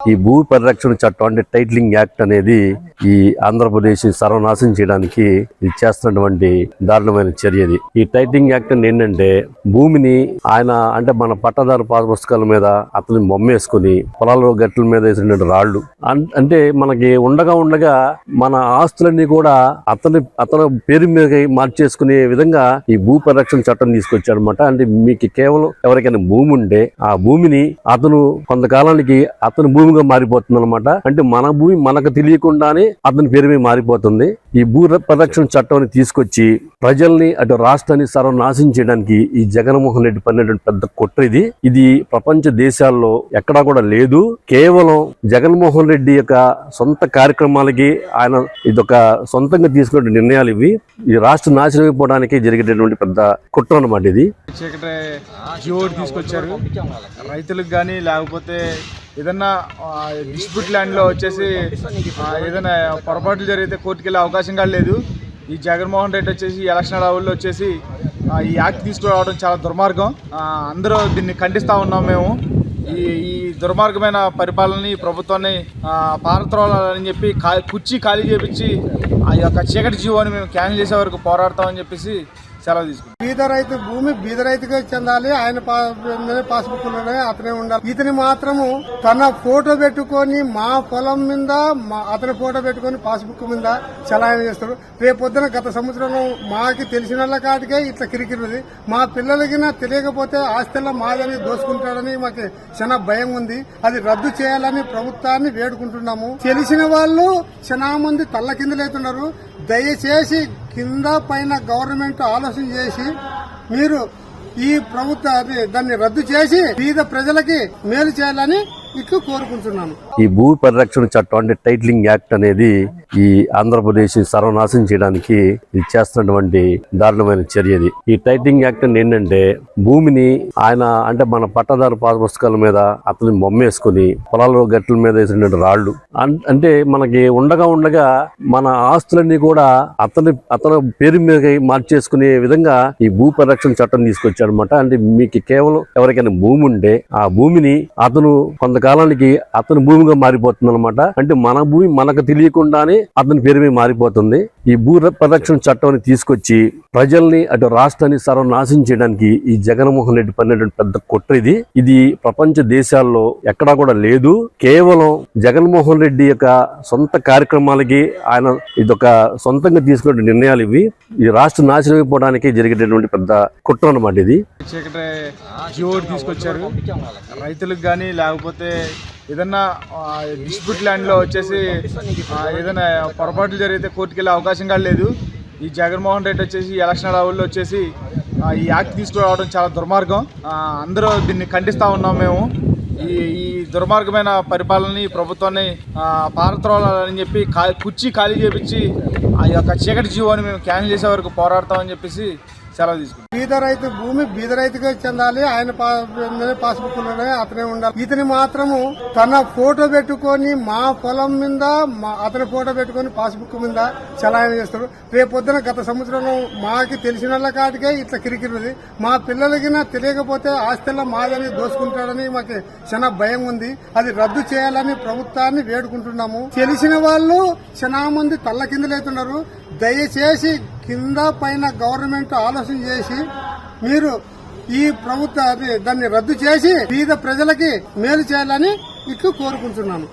ఈ భూ పరిరక్షణ చట్టం అంటే టైటిలింగ్ యాక్ట్ అనేది ఈ ఆంధ్రప్రదేశ్ సర్వనాశనం చేయడానికి ఇది చేస్తున్నటువంటి దారుణమైన చర్య ఇది. ఈ టైటిలింగ్ యాక్ట్ అంటే ఏంటంటే భూమిని ఆయన అంటే మన పట్టదారు పాత పుస్తకాల మీద అతని బొమ్మేసుకుని పొలాల గట్ల మీద వేసినటువంటి రాళ్ళు. అంటే మనకి ఉండగా ఉండగా మన ఆస్తులన్నీ కూడా అతని అతని పేరు మీద మార్చేసుకునే విధంగా ఈ భూ పరిరక్షణ చట్టం తీసుకొచ్చాడనమాట అంటే మీకు కేవలం ఎవరికైనా భూమి ఉంటే ఆ భూమిని అతను కొంతకాలానికి అతని భూమిగా మారిపోతుంది అనమాట అంటే మన భూమి మనకు తెలియకుండానే అతని పేరు మీద మారిపోతుంది. ఈ భూ పరిరక్షణ చట్టం తీసుకొచ్చి ప్రజల్ని అటు రాష్ట్రాన్ని సర్వనాశనం చేయడానికి ఈ జగన్మోహన్ రెడ్డి పడినటువంటి పెద్ద కుట్ర ఇది. ఇది ప్రపంచ దేశాల్లో ఎక్కడా కూడా లేదు. కేవలం జగన్మోహన్ రెడ్డి యొక్క సొంత కార్యక్రమాలకి ఆయన ఇదొక సొంతంగా తీసుకున్న నిర్ణయాలు ఇవి. ఈ రాష్ట్ర నాశనం అయిపోవడానికి జరిగేటటువంటి పెద్ద కుట్ర అనమాట ఇది. తీసుకొచ్చారు. రైతులకు కానీ లేకపోతే ఏదన్నా డిస్ప్యూట్ ల్యాండ్లో వచ్చేసి ఏదైనా పొరపాట్లు జరిగితే కోర్టుకు వెళ్ళే అవకాశం కూడా లేదు. ఈ జగన్మోహన్ రెడ్డి వచ్చేసి ఎలక్షన్ అడవుల్లో వచ్చేసి ఈ యాక్ట్ తీసుకురావడం చాలా దుర్మార్గం. అందరూ దీన్ని ఖండిస్తూ ఉన్నాం మేము. ఈ ఈ దుర్మార్గమైన పరిపాలనని ఈ ప్రభుత్వాన్ని ఆ, పారత్రోలాలని చెప్పి కా కుర్చీ ఖాళీ చేపించి ఆ యొక్క చీకటి జీవోని మేము క్యాన్సిల్ చేసే వరకు పోరాడతామని చెప్పేసి సెలవు తీసుకుంటాం. బీద రైతు భూమి బీద రైతుకే చెందాలి. ఆయన పాస్ పాస్బుక్ అతనే ఉండాలి. ఇతని మాత్రము తన ఫోటో పెట్టుకొని మా పొలం మీద మా అతని ఫోటో పెట్టుకొని పాస్బుక్ మీద చలాయన చేస్తారు రేపొద్దున గత సంవత్సరంలో మాకి తెలిసిన కాటికే ఇట్లా కిరికిరిది మా పిల్లలకి తెలియకపోతే ఆస్తిలో మాదని దోసుకుంటాడని మాకు చాలా భయం ఉంది. అది రద్దు చేయాలని ప్రభుత్వాన్ని వేడుకుంటున్నాము. తెలిసిన వాళ్ళు చాలా మంది తల్ల కిందలవుతున్నారు దయచేసి కింద పైన గవర్నమెంట్ ఆలోచన చేసి మీరు ఈ ప్రభుత్వ అది దాన్ని రద్దు చేసి వివిధ ప్రజలకి మేలు చేయాలని ఇట్లు కోరుకుంటున్నాను. ఈ భూ పరిరక్షణ చట్టం అంటే టైటిలింగ్ యాక్ట్ అనేది ఈ ఆంధ్రప్రదేశ్ సర్వనాశనం చేయడానికి ఇది చేస్తున్నటువంటి దారుణమైన చర్య ఇది ఈ టైటిలింగ్ యాక్ట్ అంటే ఏంటంటే భూమిని ఆయన అంటే మన పట్టదారు పాత పుస్తకాల మీద అతని బొమ్మేసుకుని పొలాల గట్ల మీద వేసినటువంటి రాళ్ళు. అంటే మనకి ఉండగా ఉండగా మన ఆస్తులన్నీ కూడా అతని అతని పేరు మీద మార్చేసుకునే విధంగా ఈ భూ పరిరక్షణ చట్టం తీసుకొచ్చాడనమాట అంటే మీకు కేవలం ఎవరికైనా భూమి ఉంటే ఆ భూమిని అతను కొంతకాలానికి అతని భూమిగా మారిపోతుంది అనమాట అంటే మన భూమి మనకు తెలియకుండానే అతని పేరు మీద మారిపోతుంది. ఈ భూ పరిరక్షణ చట్టాన్ని తీసుకొచ్చి ప్రజల్ని అటు రాష్ట్రాన్ని సర్వనాశనం చేయడానికి ఈ జగన్మోహన్ రెడ్డి పడినటువంటి పెద్ద కుట్ర ఇది. ఇది ప్రపంచ దేశాల్లో ఎక్కడా కూడా లేదు. కేవలం జగన్మోహన్ రెడ్డి యొక్క సొంత కార్యక్రమాలకి ఆయన ఇదొక సొంతంగా తీసుకున్న నిర్ణయాలు ఇవి. ఈ రాష్ట్ర నాశనం అయిపోవడానికి జరిగేటటువంటి పెద్ద కుట్ర అనమాట ఇది. తీసుకొచ్చారు. రైతులకు కానీ లేకపోతే ఏదన్నా డిస్ప్యూట్ ల్యాండ్లో వచ్చేసి ఏదైనా పొరపాట్లు జరిగితే కోర్టుకు వెళ్ళే అవకాశం కూడా లేదు. ఈ జగన్మోహన్ రెడ్డి వచ్చేసి ఎలక్షన్ అడవుల్లో వచ్చేసి ఈ యాక్ట్ తీసుకురావడం చాలా దుర్మార్గం. అందరూ దీన్ని ఖండిస్తూ ఉన్నాం మేము. ఈ ఈ దుర్మార్గమైన పరిపాలనని ప్రభుత్వాన్ని ఆ, పారత్రోలాలని చెప్పి కా కుర్చీ ఖాళీ చేపించి ఆ యొక్క చీకటి జీవోని మేము క్యాన్సిల్ చేసే వరకు పోరాడతామని చెప్పేసి సెలవు తీసుకుంటాం. బీద రైతు భూమి బీద రైతుకే చెందాలి. ఆయన పాస్బుక్ అతనే ఉండాలి. ఇతని మాత్రము తన ఫోటో పెట్టుకొని మా పొలం మీద మా అతని ఫోటో పెట్టుకొని పాస్బుక్ మీద చలాయన చేస్తాడు. రేపొద్దున గత సంవత్సరంలో మాకి తెలిసిన కాటికే ఇట్లా కిరికిరిది మా పిల్లలకి తెలియకపోతే ఆస్తిలో మాదని దోసుకుంటాడని మాకు చాలా భయం ఉంది. అది రద్దు చేయాలని ప్రభుత్వాన్ని వేడుకుంటున్నాము. తెలిసిన వాళ్ళు చాలా మంది తల్ల కిందలవుతున్నారు దయచేసి కింద పైన గవర్నమెంట్ ఆలోచన చేసి మీరు ఈ ప్రభుత్వ అది దాన్ని రద్దు చేసి పేద ప్రజలకి మేలు చేయాలని ఇట్లు కోరుకుంటున్నాను.